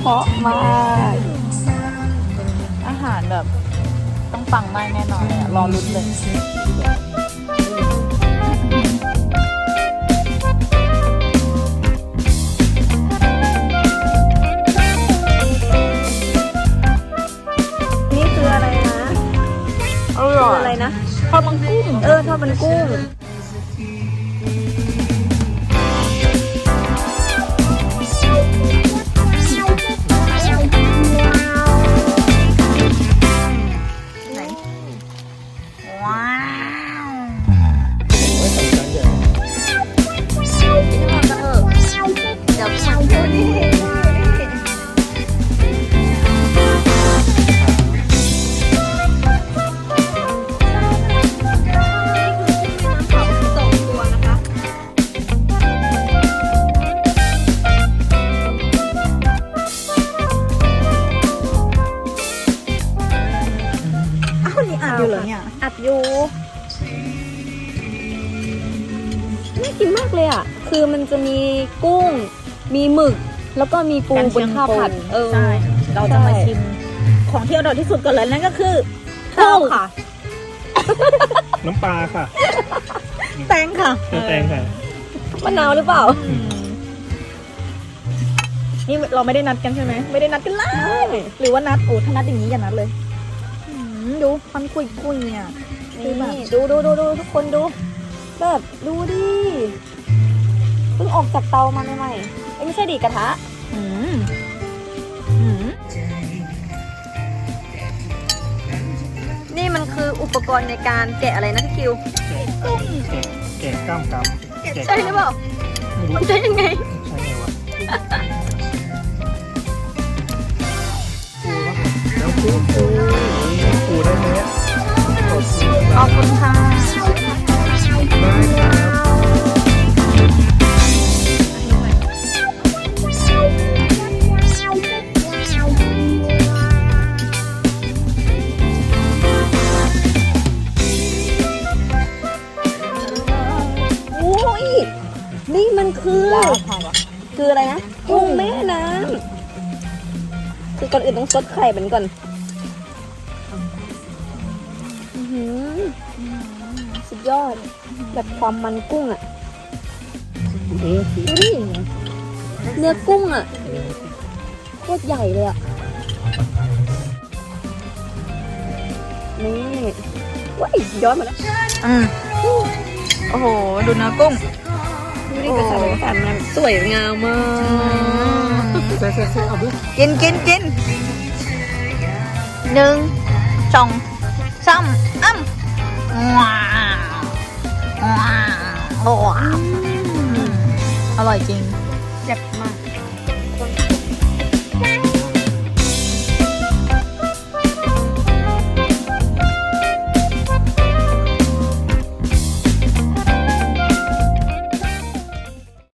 เพราะมากอาหารแบบต้องปังมากแน่นอนเลยอะรอลุ้นเลยนี่คืออะไรนะอร่อคือยอะไรนะทอดมันกุ้ง เออทอดมันกุ้ง อ้าวนี่อ่านอยู่เหรอเนี่ยอัดอยู่น่ากินมากเลยอะ คือมันจะมีกุ้ง มีหมึก แล้วก็มีปูกันบเชียนงข้าวผัด เออใช่เราจะมาใช่ชิม ของที่อร่อยที่สุดก่อนเลยนั่นก็คือข้าวค่ะ น้ำปลาค่ะ แตงค่ะเติมแตงค่ะมะนาวหรือเปล่าอืมนี่เราไม่ได้นัดกันใช่ไหม ไม่ได้นัดกันเลยหรือว่านัดโอ้ถ้านัดอย่างนี้อย่านัดเลยอืม ดูมันคุยคุยๆเนี่ย คือแบบ นี่ดูดูดูดูทุกคนดูแบบดูดิเพิ่งออกจากเตามาใหม่ๆเอ้ยไม่ใช่ดิกระทะอืมอืมนี่มันคืออุปกรณ์ในการแกะอะไรนะพี่คิว แกะแกะกล้ามกำแกะใช่หรือเปล่า ไม่รู้มันใช่ยังไง ใช่ไงวะแล้วปู ขอบคุณค่ะได้ครับโอ้ยนี่มันคือว้าวค่ะวะคืออะไรนะกุ้งแม่น้ำคือก่อนอื่นต้องซดไข่มันก่อน สุดยอด แบบความมันกุ้งอะเอ๊ะดูดิเนื้อกุ้งอะโคตรใหญ่เลยอะนี่ว้ายย้อนมาแล้วอืมโอ้โห ดูเนื้อกุ้งดูดิกระสับกระส่ายมันสวยงามมากใส่ใส่ใส่เอาดิกินกินกินหนึ่งสองสามอ้ำว้าวว้าวว้าว อร่อยจริงแซ่บมาก